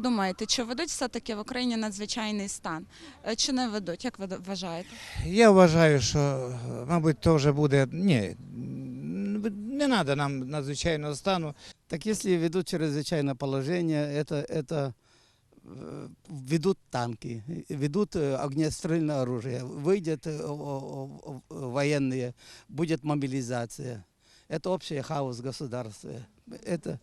думаєте, чи ведуть все-таки в Україні надзвичайний стан? Е, Чи не ведуть? Як ви д- вважаєте? Я вважаю, що, мабуть, то вже буде. Ні, не треба нам надзвичайного стану. Так если ведут чрезвычайное положение, это, это э, ведут танки, ведут э, огнестрельное оружие, выйдет э, о- о- о- военные, будет мобилизация. Это общий хаос в государстве. Это...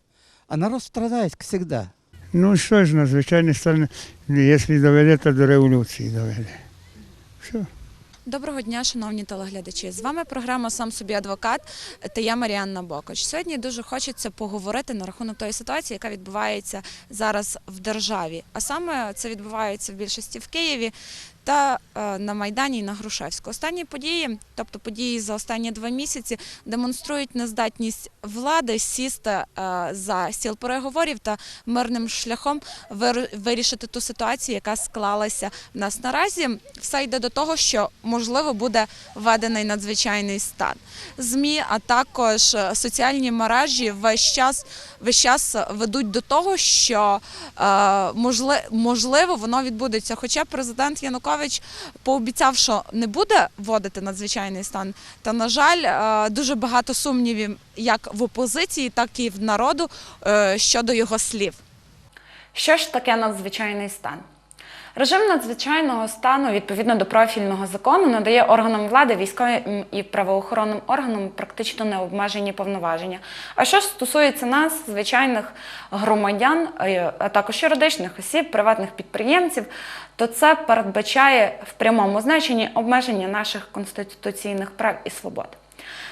А народ страдает всегда. Ну що ж, надзвичайний стане, якщо доведе, то до революції доведе. Все. Доброго дня, шановні телеглядачі. З вами програма Сам собі адвокат та я Маріанна Бокоч. Сьогодні дуже хочеться поговорити на рахунок тої ситуації, яка відбувається зараз в державі. А саме це відбувається в більшості в Києві та е, на Майдані і на Грушевську. Останні події, тобто події за останні два місяці, демонструють нездатність влади сісти е, за стіл переговорів та мирним шляхом вир- вирішити ту ситуацію, яка склалася в нас наразі. Все йде до того, що можливо буде введений надзвичайний стан. ЗМІ, а також е, соціальні мережі весь час весь час ведуть до того, що можли- можливо воно відбудеться. Хоча президент Янукович пообіцяв, що не буде вводити надзвичайний стан. Та на жаль, е, дуже багато сумнівів як в опозиції, так і в народу е, щодо його слів. Що ж таке надзвичайний стан? Режим надзвичайного стану відповідно до профільного закону надає органам влади, військовим і правоохоронним органам практично необмежені повноваження. А що ж стосується нас, звичайних громадян, е, а також юридичних осіб, приватних підприємців, то це передбачає в прямому значенні обмеження наших конституційних прав і свобод.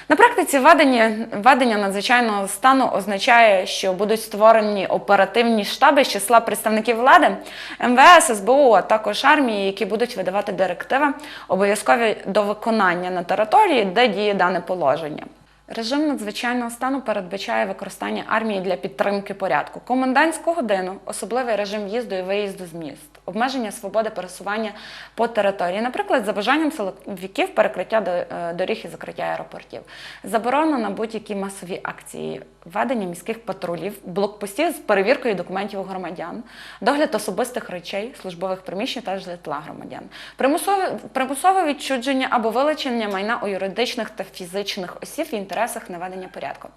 На практиці введення, введення надзвичайного стану означає, що будуть створені оперативні штаби з числа представників влади, МВС, СБУ, а також армії, які будуть видавати директиви, обов'язкові до виконання на території, де діє дане положення. Режим надзвичайного стану передбачає використання армії для підтримки порядку, комендантську годину, особливий режим в'їзду і виїзду з міст, обмеження свободи пересування по території, наприклад, за бажанням силовиків перекриття е, доріг і закриття аеропортів, заборона на будь-які масові акції, введення міських патрулів, блокпостів з перевіркою документів громадян, догляд особистих речей, службових приміщень та житла громадян, примусове, примусове відчудження або вилучення майна у юридичних та фізичних осіб в інтересах наведення порядку.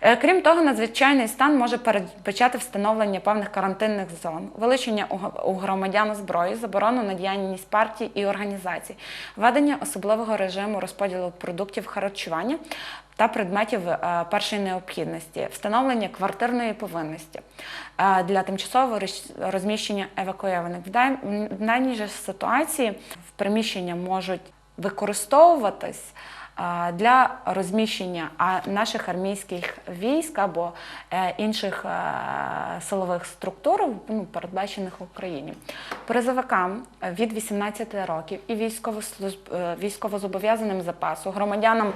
Е, Крім того, надзвичайний стан може передбачати встановлення певних карантинних зон, вилучення у громадян зброї, заборону на діяльність партій і організацій, введення особливого режиму розподілу продуктів харчування та предметів е, першої необхідності, встановлення квартирної повинності е, для тимчасового розміщення евакуйованих. В дан- даній же ситуації в приміщення можуть використовуватись для розміщення наших армійських військ або е, інших е, силових структур, ну, передбачених в Україні. Призовикам від 18 років і е, військовозобов'язаним запасу, громадянам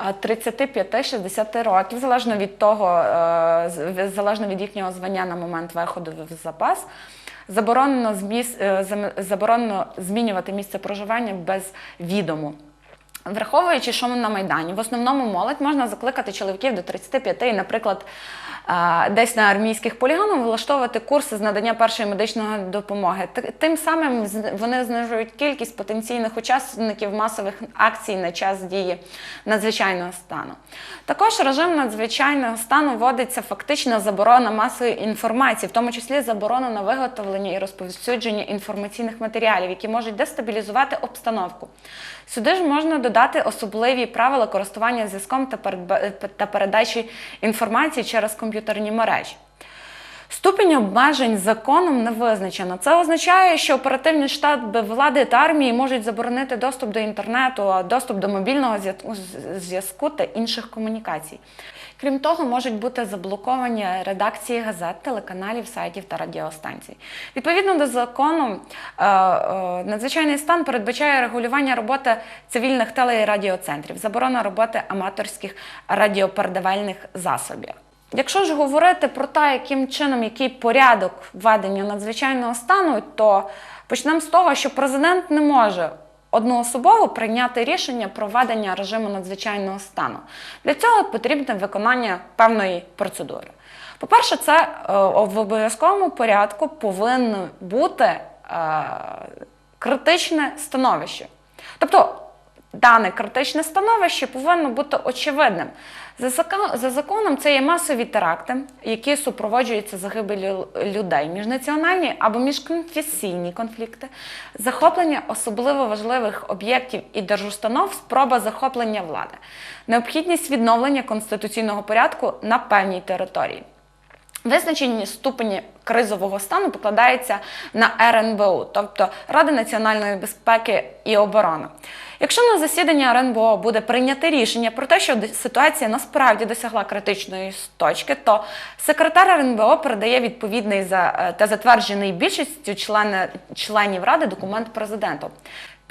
е, 35-60 років, залежно від того, залежно від їхнього звання на момент виходу в запас. Заборонено, зміс, заборонено змінювати місце проживання без відому. Враховуючи, що ми на Майдані, в основному молодь можна закликати чоловіків до 35, і, наприклад, десь на армійських полігонах влаштовувати курси з надання першої медичної допомоги. Тим самим вони знижують кількість потенційних учасників масових акцій на час дії надзвичайного стану. Також режим надзвичайного стану вводиться фактично заборона масової інформації, в тому числі заборона на виготовлення і розповсюдження інформаційних матеріалів, які можуть дестабілізувати обстановку. Сюди ж можна додати особливі правила користування зв'язком та передачі інформації через комп'ютерні мережі. Ступінь обмежень законом не визначено. Це означає, що оперативні штаби влади та армії можуть заборонити доступ до інтернету, доступ до мобільного зв'язку- та інших комунікацій. Крім того, можуть бути заблоковані редакції газет, телеканалів, сайтів та радіостанцій. Відповідно до закону, е, е, надзвичайний стан передбачає регулювання роботи цивільних теле і радіоцентрів, заборона роботи аматорських радіопередавальних засобів. Якщо ж говорити про те, яким чином, який порядок введення надзвичайного стану, то почнемо з того, що президент не може одноособово прийняти рішення про введення режиму надзвичайного стану. Для цього потрібне виконання певної процедури. По-перше, це е, в обов'язковому порядку повинно бути е, критичне становище. Тобто дане критичне становище повинно бути очевидним. За, законом це є масові теракти, які супроводжуються загибелю людей, міжнаціональні або міжконфесійні конфлікти, захоплення особливо важливих об'єктів і держустанов, спроба захоплення влади, необхідність відновлення конституційного порядку на певній території. Визначені ступені кризового стану покладаються на РНБО, тобто Ради національної безпеки і оборони. Якщо на засіданні РНБО буде прийняте рішення про те, що ситуація насправді досягла критичної точки, то секретар РНБО передає відповідний за е, та затверджений більшістю члени, членів ради документ президенту.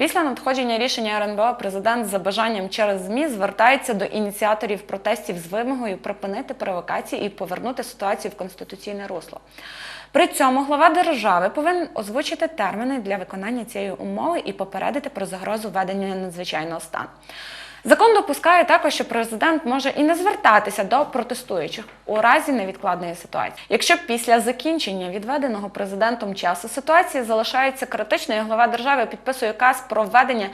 Після надходження рішення РНБО президент за бажанням через ЗМІ звертається до ініціаторів протестів з вимогою припинити провокації і повернути ситуацію в конституційне русло. При цьому глава держави повинен озвучити терміни для виконання цієї умови і попередити про загрозу введення надзвичайного стану. Закон допускає також, що президент може і не звертатися до протестуючих у разі невідкладної ситуації. Якщо після закінчення відведеного президентом часу ситуація залишається критичною, глава держави підписує указ про введення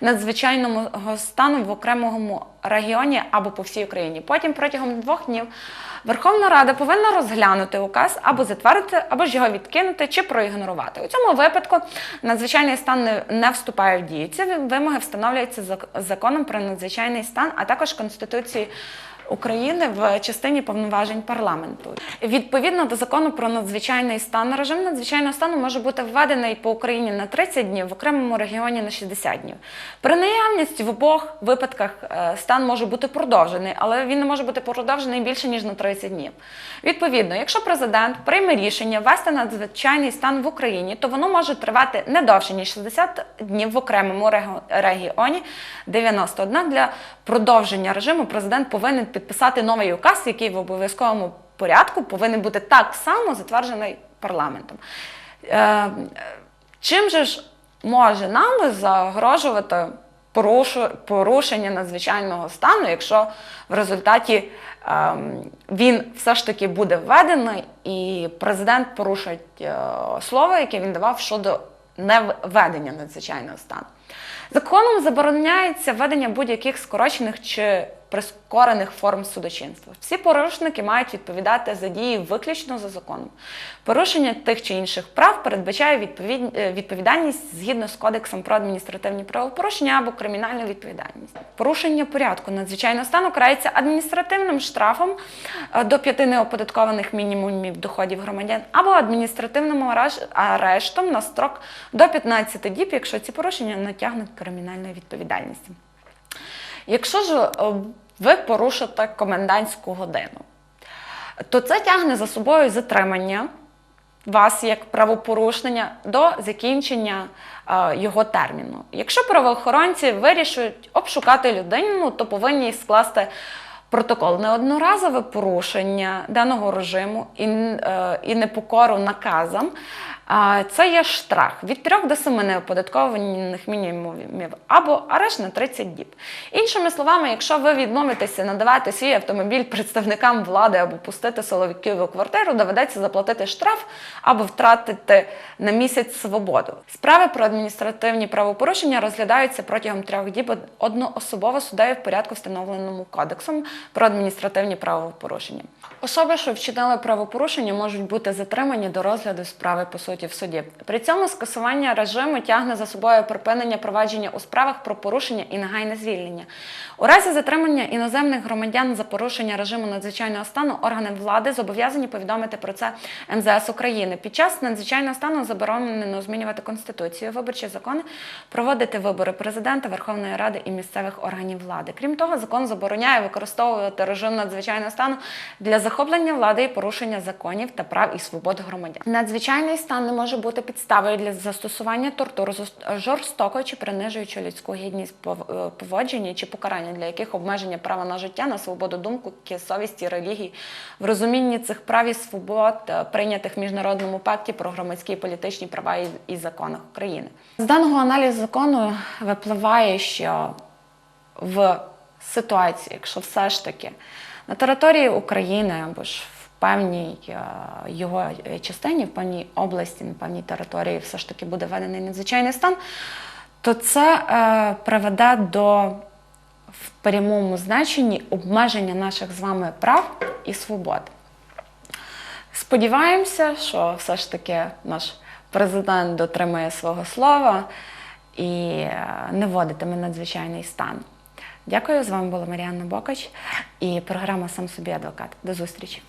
надзвичайного стану в окремому регіоні або по всій Україні. Потім протягом двох днів Верховна Рада повинна розглянути указ або затвердити, або ж його відкинути чи проігнорувати. У цьому випадку надзвичайний стан не, вступає в дію. Ці вимоги встановлюються законом про надзвичайний стан, а також Конституцією. України в частині повноважень парламенту відповідно до закону про надзвичайний стан, режим надзвичайного стану може бути введений по Україні на 30 днів, в окремому регіоні на 60 днів. При наявності в обох випадках е, стан може бути продовжений, але він не може бути продовжений більше ніж на 30 днів. Відповідно, якщо президент прийме рішення ввести надзвичайний стан в Україні, то воно може тривати не довше ніж 60 днів в окремому регіоні 90. Однак для продовження режиму президент повинен підписати новий указ, який в обов'язковому порядку повинен бути так само затверджений парламентом. Е, Чим же ж може нам загрожувати порушення надзвичайного стану, якщо в результаті ем, він все ж таки буде введений, і президент порушить е, слово, яке він давав щодо невведення надзвичайного стану. Законом забороняється введення будь-яких скорочених чи прискорених форм судочинства. Всі порушники мають відповідати за дії виключно за законом. Порушення тих чи інших прав передбачає е, відповідальність згідно з кодексом про адміністративні правопорушення або кримінальну відповідальність. Порушення порядку надзвичайного стану карається адміністративним штрафом е, до п'яти неоподаткованих мінімумів доходів громадян або адміністративним арештом на строк до 15 діб, якщо ці порушення натягнуть кримінальної відповідальності. Якщо ж е, ви порушите комендантську годину, то це тягне за собою затримання вас як правопорушення до закінчення е, його терміну. Якщо правоохоронці вирішують обшукати людину, то повинні скласти протокол неодноразове порушення даного режиму і, е, і непокору наказам. Це є штраф від 3 до 7 неоподаткованих мінімумів або арешт на 30 діб. Іншими словами, якщо ви відмовитеся надавати свій автомобіль представникам влади або пустити силовиків у квартиру, доведеться заплатити штраф або втратити на місяць свободу. Справи про адміністративні правопорушення розглядаються протягом трьох діб одноособово суддею в порядку, встановленому кодексом про адміністративні правопорушення. Особи, що вчинили правопорушення, можуть бути затримані до розгляду справи по суті в суді. При цьому скасування режиму тягне за собою припинення провадження у справах про порушення і негайне звільнення. У разі затримання іноземних громадян за порушення режиму надзвичайного стану органи влади зобов'язані повідомити про це МЗС України. Під час надзвичайного стану заборонено змінювати конституцію, виборчі закони, проводити вибори президента, Верховної Ради і місцевих органів влади. Крім того, закон забороняє використовувати режим надзвичайного стану для захоплення влади і порушення законів та прав і свобод громадян. Надзвичайний стан не може бути підставою для застосування тортур, жорстокого чи принижуючого людську гідність е, поводження чи покарання, для яких обмеження права на життя, на свободу думки, совісті, релігії, в розумінні цих прав і свобод, е, прийнятих в міжнародному пакті про громадські і політичні права і, і законах України. З даного аналізу закону випливає, що в ситуації, якщо все ж таки на території України або ж в певній е, його е, частині, в певній області, на певній території все ж таки буде введений надзвичайний стан, то це е, приведе до в прямому значенні обмеження наших з вами прав і свобод. Сподіваємося, що все ж таки наш президент дотримає свого слова і е, не вводитиме надзвичайний стан. Дякую, з вами була Маріанна Бокач і програма Сам собі адвокат. До зустрічі.